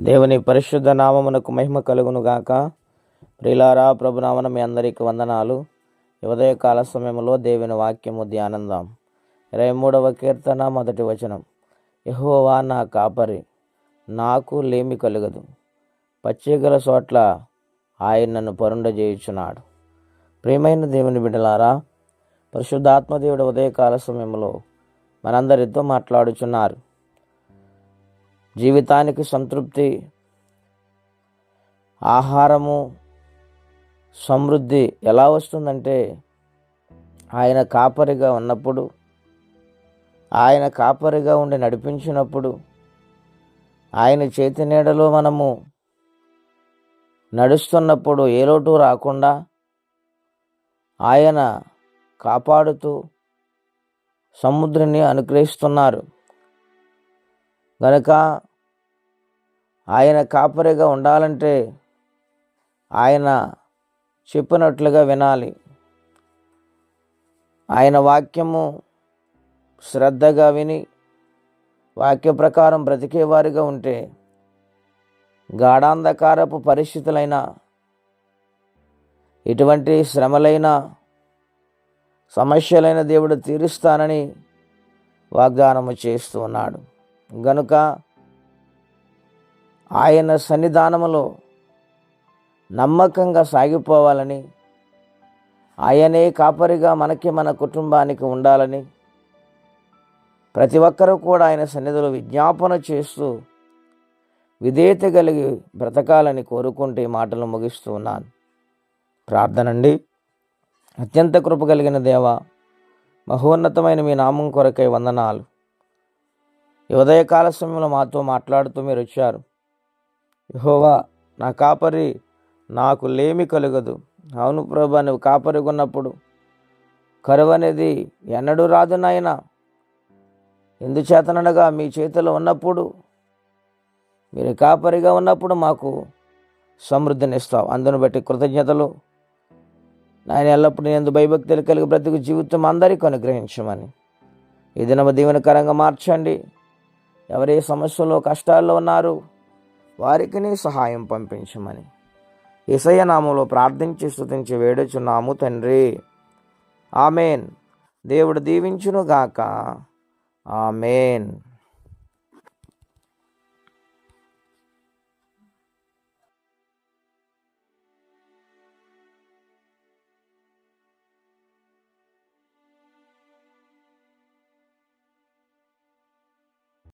దేవుని పరిశుద్ధ నామమునకు మహిమ కలుగును గాక. ప్రిలారా ప్రభునామన మీ అందరికి వందనాలు. ఈ ఉదయకాల సమయంలో దేవుని వాక్యము ధ్యానందాం. ఇరవై మూడవ కీర్తన మొదటి వచనం. యహోవా నా కాపరి నాకు లేమి కలుగదు. పచ్చిగల చోట్ల ఆయన నన్ను పరుండజేయుచున్నాడు ప్రియమైన దేవుని బిడ్డలారా పరిశుద్ధాత్మదేవుడు ఉదయకాల సమయంలో మనందరితో మాట్లాడుచున్నారు. జీవితానికి సంతృప్తి ఆహారము సమృద్ధి ఎలా వస్తుందంటే ఆయన కాపరిగా ఉన్నప్పుడు ఆయన కాపరిగా ఉండి నడిపించినప్పుడు ఆయన చేతి నీడలో మనము నడుస్తున్నప్పుడు ఏ లోటు రాకుండా ఆయన కాపాడుతూ సముద్రిని అనుగ్రహిస్తున్నారు. కనుక ఆయన కాపరిగా ఉండాలంటే ఆయన చెప్పినట్లుగా వినాలి. ఆయన వాక్యము శ్రద్ధగా విని వాక్య ప్రకారం బ్రతికేవారిగా ఉంటే గాఢాంధకారపు పరిస్థితులైనా ఎటువంటి శ్రమలైన సమస్యలైన దేవుడు తీరుస్తానని వాగ్దానము చేస్తూ ఉన్నాడు. గనుక ఆయన సన్నిధానములో నమ్మకంగా సాగిపోవాలని ఆయనే కాపరిగా మనకి మన కుటుంబానికి ఉండాలని ప్రతి ఒక్కరూ కూడా ఆయన సన్నిధిలో విజ్ఞాపన చేస్తూ విధేయత కలిగి బ్రతకాలని కోరుకుంటే ఈ మాటలు ముగిస్తూ ఉన్నాను. ప్రార్థనండి. అత్యంత కృప కలిగిన దేవ మహోన్నతమైన మీ నామం కొరకై వందనాలు. ఉదయకాల సమయంలో మాతో మాట్లాడుతూ మీరు వచ్చారు. యహోవా నా కాపరి నాకు లేమి కలగదు. అవును ప్రభా నువ్వు కాపరిగా ఉన్నప్పుడు కరువు అనేది ఎన్నడూ రాదు నాయన. ఎందుచేతనగా మీ చేతిలో ఉన్నప్పుడు మీరు కాపరిగా ఉన్నప్పుడు మాకు సమృద్ధిని ఇస్తావు అందును బట్టి కృతజ్ఞతలు. నాయన ఎల్లప్పుడూ నేను భయభక్తులు కలిగి బ్రతుకు జీవితం అందరికీ అనుగ్రహించమని. ఈ దినమ దీవెనకరంగా మార్చండి. ఎవరే సమస్యలో కష్టాల్లో ఉన్నారు వారికి నీ సహాయం పంపించమని. ఇసయ నామంలో ప్రార్థించి స్థుతించి వేడుచున్నాము తండ్రి. ఆమెన్. దేవుడు దీవించును గాక ఆమెన్.